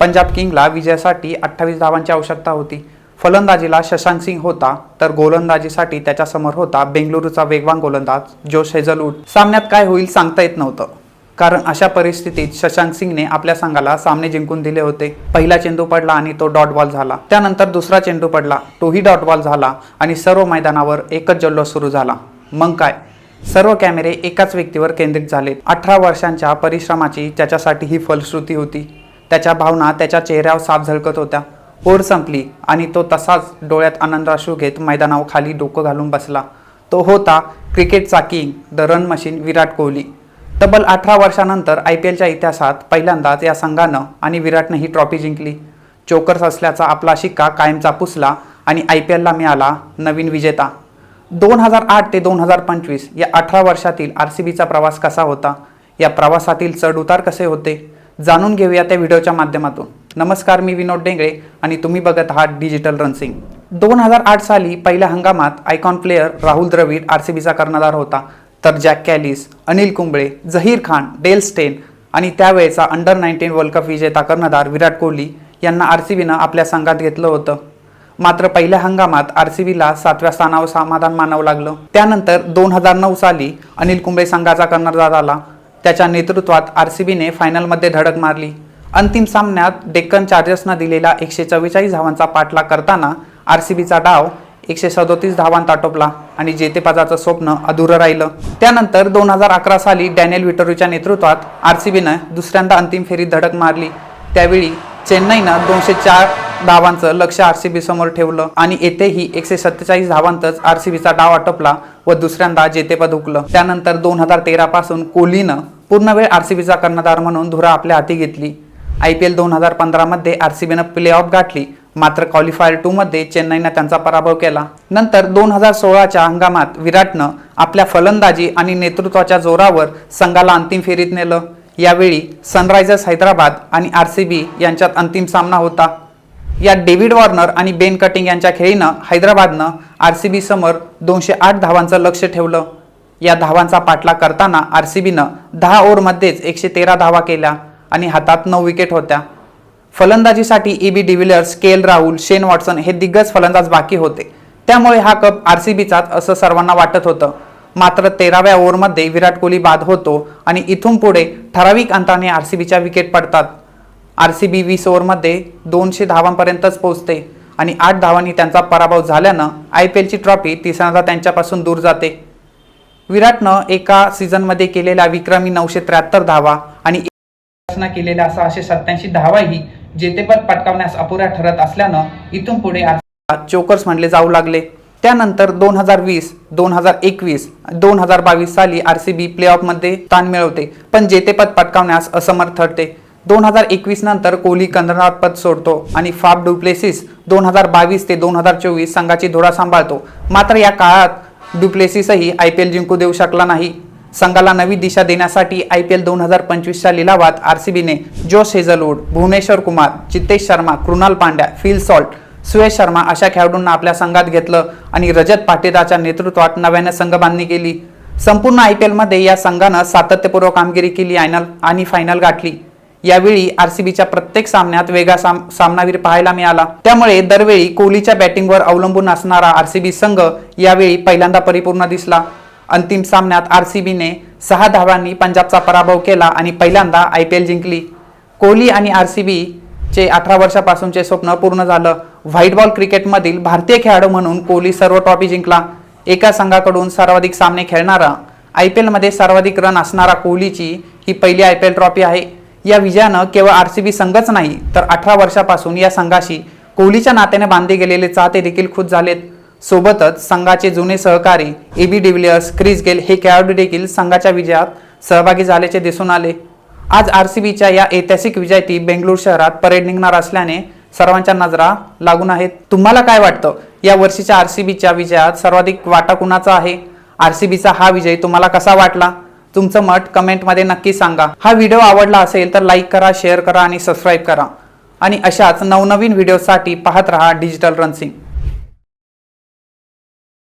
पंजाब किंगला विजयासाठी अठ्ठावीस धावांची आवश्यकता होती. फलंदाजीला शशांक सिंग होता तर गोलंदाजीसाठी त्याच्यासमोर होता बेंगलुरूचा वेगवान गोलंदाज जोश हेझलवूड. सामन्यात काय होईल सांगता येत नव्हतं कारण अशा परिस्थितीत शशांक सिंगने आपल्या संघाला सामने जिंकून दिले होते. पहिला चेंडू पडला आणि तो डॉट बॉल झाला. त्यानंतर दुसरा चेंडू पडला तोही डॉट बॉल झाला आणि सर्व मैदानावर एकच जल्लोष सुरू झाला. मग काय? सर्व कॅमेरे एकाच व्यक्तीवर केंद्रित झाले अठरा वर्षांच्या परिश्रमाची त्याच्यासाठी ही फलश्रुती होती. त्याच्या भावना त्याच्या चेहऱ्यावर साफ झळकत होत्या. ओढ संपली आणि तो तसाच डोळ्यात आनंदाश्रू घेत मैदानावर खाली डोकं घालून बसला. तो होता क्रिकेटचा king the run machine Virat Kohli. तब्बल अठरा वर्षानंतर आय पी एलच्या इतिहासात पहिल्यांदाच या संघानं आणि विराटनं ही ट्रॉफी जिंकली. चोकर्स असल्याचा आपला शिक्का कायमचा पुसला आणि आय पी एलला मिळाला नवीन विजेता. दोन हजार आठ ते दोन हजार पंचवीस या अठरा वर्षातील आर सी बीचा प्रवास कसा होता? या प्रवासातील चढउतार कसे होते? जाणून घेऊया त्या व्हिडिओच्या माध्यमातून. नमस्कार मी विनोद डेंगळे आणि तुम्ही बघत आहात डिजिटल रनसिंग दोन हजार आठ साली पहिल्या हंगामात icon player Rahul Dravid R C बीचा कर्णधार होता. तर Jack Kallis Anil Kumble Zaheer Khan Dale Steyn आणि त्यावेळेचा अंडर नाईन्टीन वर्ल्ड कप विजेता कर्णधार विराट कोहली यांना आर सी बीनं आपल्या संघात घेतलं होतं. मात्र पहिल्या हंगामात आर सी बीला सातव्या स्थानावर समाधान मानावं लागलं. त्यानंतर दोन हजार नऊ साली अनिल कुंबळे संघाचा कर्णधार झाला. त्याच्या नेतृत्वात आर सी बीने फायनलमध्ये धडक मारली. अंतिम सामन्यात डेक्कन चार्जर्सनं दिलेला एकशे चव्वेचाळीस धावांचा पाठलाग करताना आर सी बीचा डाव एकशे सदोतीस धावांत आटोपला आणि जेतेपदाचं स्वप्न अधुरं राहिलं. त्यानंतर दोन हजार अकरा साली डॅनियल विटरूच्या नेतृत्वात आर सी बीनं दुसऱ्यांदा अंतिम फेरीत धडक मारली. त्यावेळी चेन्नईनं दोनशे चार धावांचं लक्ष आर सी बी समोर ठेवलं आणि येथेही एकशे सत्तेचाळीस धावांतच आर सी बीचा डाव आटोपला व दुसऱ्यांदा जेतेपद हुकलं. त्यानंतर दोन हजार तेरा पासून कोहलीनं पूर्ण वेळ आर सी बीचा कर्णधार म्हणून धुरा आपल्या हाती घेतली. आय पी एल दोन हजार पंधरामध्ये आर सी बीनं प्ले ऑफ गाठली. मात्र क्वालिफायर टू मध्ये चेन्नईनं त्यांचा पराभव केला. नंतर दोन हजार सोळाच्या हंगामात विराटनं आपल्या फलंदाजी आणि नेतृत्वाच्या जोरावर संघाला अंतिम फेरीत नेलं. यावेळी सनरायझर्स हैदराबाद आणि आर सी बी यांच्यात अंतिम सामना होता. या डेव्हिड वॉर्नर आणि बेन कटिंग यांच्या खेळीनं हैदराबादनं आर सी बी समोर दोनशे आठ धावांचं लक्ष ठेवलं. या धावांचा पाठलाग करताना आर सी बीनं दहा ओव्हरमध्येच एकशे तेरा धावा केल्या आणि हातात नऊ विकेट होत्या. फलंदाजीसाठी A B de Villiers K L Rahul Shane Watson हे दिग्गज फलंदाज बाकी होते. त्यामुळे हा कप आर सी बीचाच असं सर्वांना वाटत होतं. मात्र तेराव्या ओव्हरमध्ये विराट कोहली बाद होतो आणि इथून पुढे ठराविक अंतराने आर सी बीच्या विकेट पडतात. आर सी बी वीस ओव्हरमध्ये दोनशे धावांपर्यंतच पोहोचते आणि आठ धावांनी त्यांचा पराभव झाल्यानं आय पी एलची ट्रॉफी तिसऱ्यांदा त्यांच्यापासून दूर जाते. विराटनं एका सीझनमध्ये केलेल्या विक्रमी नऊशे त्र्याहत्तर धावा आणि केलेल्या सहाशे सत्याऐंशी धावाही जेतेपद पटकावण्यास अपुऱ्या ठरत असल्यानं इथून पुढे चोकर्स म्हणले जाऊ लागले. त्यानंतर दोन हजार वीस दोन हजार एकवीस दोन हजार बावीस साली आर सी बी प्ले ऑफमध्ये स्थान मिळवते पण जेतेपद पटकावण्यास असमर्थ ठरते. दोन हजार एकवीस नंतर कोहली कंदनार पद सोडतो आणि फाफ डुप्लेसिस दोन हजार बावीस ते दोन हजार चोवीस संघाची धुरा सांभाळतो. मात्र या काळात डुप्लेसिसही आय पी एल जिंकू देऊ शकला नाही. संघाला नवी दिशा देण्यासाठी आय पी एल दोन हजार पंचवीसच्या लिलावात आर सी बीने Josh Hazlewood Bhuvneshwar Kumar Jitesh Sharma Krunal Pandya Phil Salt Suyash Sharma अशा खेळाडूंना आपल्या संघात घेतलं आणि रजत पाटीदारच्या नेतृत्वात नव्याने संघ बांधणी केली. संपूर्ण आय पी एलमध्ये या संघानं सातत्यपूर्व कामगिरी केली आयनल आणि फायनल गाठली. यावेळी आर सी बीच्या प्रत्येक सामन्यात वेगळा साम सामनावीर पाहायला मिळाला. त्यामुळे दरवेळी कोहलीच्या बॅटिंगवर अवलंबून असणारा आर सी बी संघ यावेळी पहिल्यांदा परिपूर्ण दिसला. अंतिम सामन्यात आर सी बीने सहा धावांनी पंजाबचा पराभव केला आणि पहिल्यांदा आय पी एल जिंकली. कोहली आणि आर सी बीचे अठरा वर्षापासूनचे स्वप्न पूर्ण झालं. व्हाईट बॉल क्रिकेटमधील भारतीय खेळाडू म्हणून कोहली सर्व ट्रॉफी जिंकला. एका संघाकडून सर्वाधिक सामने खेळणारा आय पी एलमध्ये सर्वाधिक रन असणारा कोहलीची ही पहिली आय पी एल ट्रॉफी आहे. या विजयानं केवळ आर सी बी संघच नाही तर अठरा वर्षापासून या संघाशी कोहलीच्या नात्याने बांधले गेलेले चाहते देखील खुश झालेत. सोबतच संघाचे जुने सहकारी A B de Villiers Chris Gayle हे खेळाडू देखील संघाच्या विजयात सहभागी झाल्याचे दिसून आले. आज आर सी बीच्या या ऐतिहासिक विजयाती बेंगळूर शहरात परेड निघणार असल्याने सर्वांच्या नजरा लागून आहेत. तुम्हाला काय वाटतं? या वर्षीच्या आर सी बीच्या विजयात सर्वाधिक वाटा कुणाचा आहे? आर सी बीचा हा विजय तुम्हाला कसा वाटला? तुमचं मत कमेंटमध्ये नक्की सांगा. हा व्हिडिओ आवडला असेल तर लाईक करा शेअर करा आणि सबस्क्राईब करा. आणि अशाच नवनवीन व्हिडिओसाठी पाहत रहा डिजिटल रनसिंग